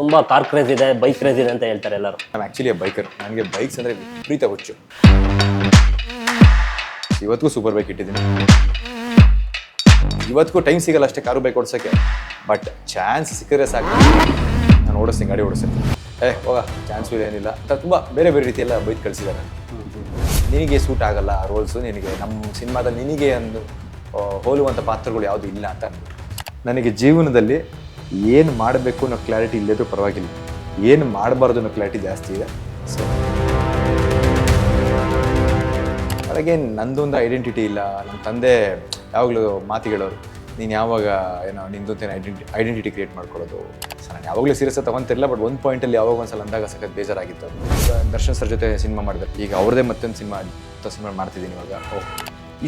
ತುಂಬಾ car craze ಇದೆ bike craze ಇದೆ ಅಂತ ಹೇಳ್ತಾರೆ ಎಲ್ಲರೂ. ನಾನು ಆ್ಯಕ್ಚುಲಿ ಬೈಕರ್ ನನಗೆ ಬೈಕ್ಸ್ ಅಂದರೆ ವಿಪರೀತ ಹುಚ್ಚು. ಇವತ್ತಿಗೂ ಸೂಪರ್ ಬೈಕ್ ಇಟ್ಟಿದ್ದೀನಿ. ಇವತ್ತಿಗೂ ಟೈಮ್ ಸಿಗಲ್ಲ ಅಷ್ಟೇ ಕಾರು ಬೈಕ್ ಓಡಿಸೋಕ್ಕೆ. ಬಟ್ ಚಾನ್ಸ್ ಸಿಕ್ಕರೆ ಸಾಕು. ನಾನು ಓಡಿಸ್ತೀನಿ, ಗಾಡಿ ಓಡಿಸ್ತೀನಿ. ಏ, ಹೋಗ. ಚಾನ್ಸ್ ಏನಿಲ್ಲ. ತುಂಬ ಬೇರೆ ಬೇರೆ ರೀತಿಯೆಲ್ಲ ಬೈಕ್ ಕಳಿಸಿದ್ದಾರೆ. ನಿನಗೆ ಸೂಟ್ ಆಗಲ್ಲ ರೋಲ್ಸು ನಿನಗೆ. ನಮ್ಮ ಸಿನಿಮಾದ ನಿನಗೆ ಒಂದು ಹೋಲುವಂಥ ಪಾತ್ರಗಳು ಯಾವುದು ಇಲ್ಲ ಅಂತ ನನಗೆ ಜೀವನದಲ್ಲಿ ಏನು ಮಾಡಬೇಕು ಅನ್ನೋ ಕ್ಲಾರಿಟಿ ಇಲ್ಲದ್ರೂ ಪರವಾಗಿಲ್ಲ. ಏನು ಮಾಡಬಾರ್ದು ಅನ್ನೋ ಕ್ಲಾರಿಟಿ ಜಾಸ್ತಿ ಇದೆ. ಸೊ ಹಾಗೆ ನಂದೊಂದು ಐಡೆಂಟಿಟಿ ಇಲ್ಲ. ನನ್ನ ತಂದೆ ಯಾವಾಗಲೂ ಮಾತಿಗಳವರು, ನೀನು ಯಾವಾಗ, ಏನೋ ನಿಂದೊಂದು ಐಡೆಂಟಿ ಐಡೆಂಟಿಟಿ ಕ್ರಿಯೇಟ್ ಮಾಡ್ಕೊಳ್ಳೋದು. ಸೊ ನಾನು ಯಾವಾಗಲೂ ಸೀರಿಯಸ್ ತಗೊಂತಿರಲಿಲ್ಲ ಬಟ್ ಒಂದು ಪಾಯಿಂಟಲ್ಲಿ ಯಾವಾಗ ಒಂದ್ಸಲ ಅಂದಾಗ ಸಖತ್ ಬೇಜಾರಾಗಿತ್ತು. ದರ್ಶನ್ ಸರ್ ಜೊತೆ ಸಿನಿಮಾ ಮಾಡಿದೆ ಈಗ ಅವ್ರದ್ದೇ ಮತ್ತೊಂದು ಸಿನಿಮಾ ಸಿನಿಮಾ ಮಾಡ್ತಿದ್ದೀನಿ ಇವಾಗ. ಓ,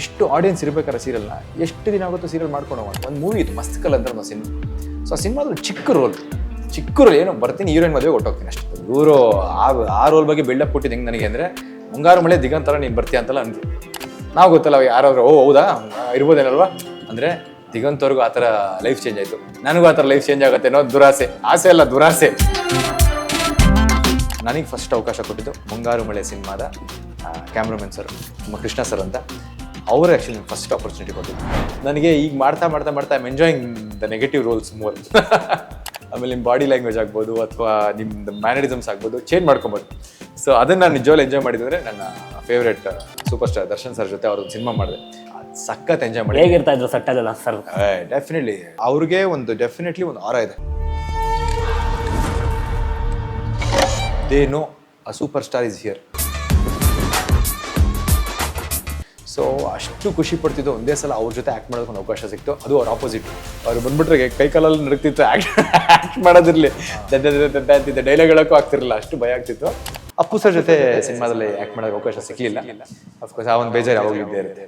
ಇಷ್ಟು ಆಡಿಯನ್ಸ್ ಇರಬೇಕಾದ್ರೆ ಸೀರಿಯಲ್ನ ಎಷ್ಟು ದಿನ ಆಗುತ್ತೋ ಸೀರಿಯಲ್ ಮಾಡ್ಕೊಂಡು ಹೋಗೋಣ. ಒಂದು ಮೂವಿ ಇತ್ತು, ಮಸ್ತ್ ಕಲ್ ಅಂತ ಒಂದು ಸಿನಿಮಾ ಸೊ ಆ ಸಿನಿಮಾದಲ್ಲಿ ಚಿಕ್ಕ ರೋಲ್ ಚಿಕ್ಕ ರೋಲ್ ಏನು, ಬರ್ತೀನಿ, ಹೀರೋಯಿನ್ ಮದುವೆ ಕೊಟ್ಟೋಗ್ತೀನಿ ಅಷ್ಟೇ. ಇವರು ಆ ಆ ರೋಲ್ ಬಗ್ಗೆ ಬಿಲ್ಡಪ್ ಕೊಟ್ಟಿದ್ದು ಹೆಂಗೆ ನನಗೆ ಅಂದರೆ, ಮುಂಗಾರು ಮಳೆ ದಿಗಂತರ ನೀನು ಬರ್ತೀಯ ಅಂತಲ್ಲ ಅಂದ್ವಿ ನಾವು ಗೊತ್ತಲ್ಲ, ಯಾರಾದರೂ, ಓ, ಹೌದಾ? ಇರ್ಬೋದೇನಲ್ವಾ? ಅಂದರೆ ದಿಗಂತವ್ರಿಗೂ ಆ ಥರ ಲೈಫ್ ಚೇಂಜ್ ಆಯಿತು. ನನಗೂ ಆ ಥರ ಲೈಫ್ ಚೇಂಜ್ ಆಗುತ್ತೆ ಅನ್ನೋ ದುರಾಸೆ. ಆಸೆ ಅಲ್ಲ, ದುರಾಸೆ. ನನಗೆ ಫಸ್ಟ್ ಅವಕಾಶ ಕೊಟ್ಟಿದ್ದು ಮುಂಗಾರು ಮಳೆ ಸಿನಿಮಾದ ಕ್ಯಾಮ್ರಾಮನ್ ಸರ್ ನಮ್ಮ ಕೃಷ್ಣ ಸರ್ ಅಂತ. ಅವರು ಆ್ಯಕ್ಚುಲಿ ಫಸ್ಟ್ ಆಪರ್ಚುನಿಟಿ ಕೊಟ್ಟಿದ್ದು ನನಗೆ ಈಗ ಮಾಡ್ತಾ ಮಾಡ್ತಾ ಮಾಡ್ತಾ I'm enjoying the negative roles more ಆಮೇಲೆ ನಿಮ್ಮ ಬಾಡಿ ಲ್ಯಾಂಗ್ವೇಜ್ ಆಗ್ಬೋದು ಅಥವಾ ನಿಮ್ಮದು ಮ್ಯಾನರಿಸಮ್ಸ್ ಆಗ್ಬೋದು ಚೇಂಜ್ ಮಾಡ್ಕೊಬೋದು. ಸೊ ಅದನ್ನು ನಾನು ನಿಜವಾಗ್ಲೂ ಎಂಜಾಯ್ ಮಾಡಿದ್ರೆ ನನ್ನ favourite super star Darshan sir ಜೊತೆ ಅವ್ರದ್ದು ಸಿನಿಮಾ ಮಾಡಿದೆ. ಸಖತ್ ಎಂಜಾಯ್ ಮಾಡಿ ಹೇಗಿರ್ತಾ ಇದ್ರು ಸಟ್ಟದಲ್ಲ ಸರ್ ಡೆಫಿನೆಟ್ಲಿ ಅವ್ರಿಗೆ ಒಂದು ಡೆಫಿನೆಟ್ಲಿ ಒಂದು ಆರ ಇದೆ. They know a super star is here so ಅಷ್ಟು ಖುಷಿ ಪಡ್ತಿದ್ದು. ಒಂದೇ ಸಲ ಅವ್ರ ಜೊತೆ ಆ್ಯಕ್ಟ್ ಮಾಡೋದಕ್ಕೆ ಒಂದು ಅವಕಾಶ ಸಿಕ್ತು. ಅದು ಅವ್ರ ಆಪೋಸಿಟ್ ಅವ್ರು ಬಂದ್ಬಿಟ್ರೆ ಕೈ ಕಾಲಲ್ಲಿ ನಡುಕ್ತಿತ್ತು ಆ್ಯಕ್ಟ್ ಆ್ಯಕ್ಟ್ ಮಾಡೋದಿರಲಿ. ಅಂತಿದ್ದೆ. ಡೈಲಾಗ್ ಹೇಳೋಕ್ಕೂ ಆಗ್ತಿರಲಿಲ್ಲ. ಅಷ್ಟು ಭಯ ಆಗ್ತಿತ್ತು. ಅಪ್ಪು ಸರ್ ಜೊತೆ ಸಿನಿಮಾದಲ್ಲಿ ಆ್ಯಕ್ಟ್ ಮಾಡೋಕ್ಕೆ ಅವಕಾಶ ಸಿಕ್ಕಲಿಲ್ಲ ಅಫ್ಕೋರ್ಸ್ ಆ ಒಂದು ಬೇಜಾರು ಯಾವಾಗಲೂ ಇದ್ದೇ ಇರುತ್ತೆ.